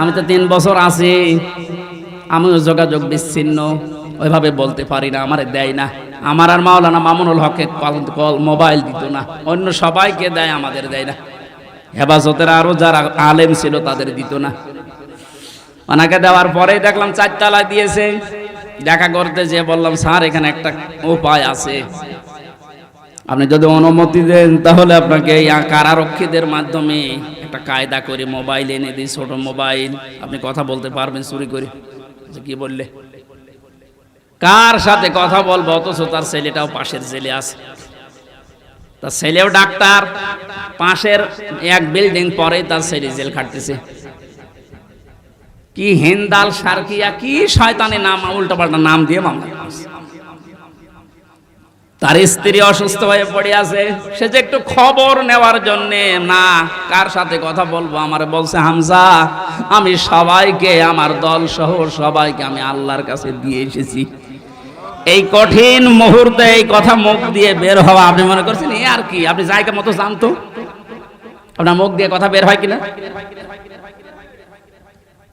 আমি তো তিন বছর আছি। আমিও যোগাযোগ বিচ্ছিন্ন। ওইভাবে বলতে পারি না, আমারে দেয় না। আমার আর মাওলানা মামুনুল হকে কল মোবাইল দিত না। অন্য সবাইকে দেয়, আমাদের দেয় না। হেফাজতের আরও যারা আলেম ছিল, তাদের দিত না। ওনাকে দেওয়ার পরেই দেখলাম চারতলায় দিয়েছে। দেখা করতে যে বললাম, স্যার, এখানে একটা উপায় আছে। আপনি যদি অনুমতি দেন, তাহলে আপনাকে এই কারারক্ষীদের মাধ্যমে একটা কায়দা করে মোবাইল এনে দিই ছোট মোবাইল। আপনি কথা বলতে পারবেন, চুরি করে। যে কি বললে? কার সাথে কথা বলব? অথচ তার ছেলেটাও পাশের জেলে আছে। তার ছেলেও ডাক্তার। পাশের এক বিল্ডিং পরেই তার ছেলে জেল খাটতেছে। কি হিন্দাল সার্কিয়া, কি শয়তানি নাম উল্টো পাল্টা নাম দিয়ে মামলা করছে। তার স্ত্রী অসুস্থ হয়ে পড়ে আছে। সে যে একটু খবর নেওয়ার জন্য, না, কার সাথে কথা বলব? আমার বলছে, হামজা, আমি সবাইকে, আমার দল সহ সবাইকে আমি আল্লাহর কাছে দিয়ে এসেছি। এই কঠিন মুহূর্তে এই কথা মুখ দিয়ে বের হওয়া, আপনি মনে করছেন, এ আর কি? আপনি জায়গা মতো জানতো? আপনার মুখ দিয়ে কথা বের হয় কিনা?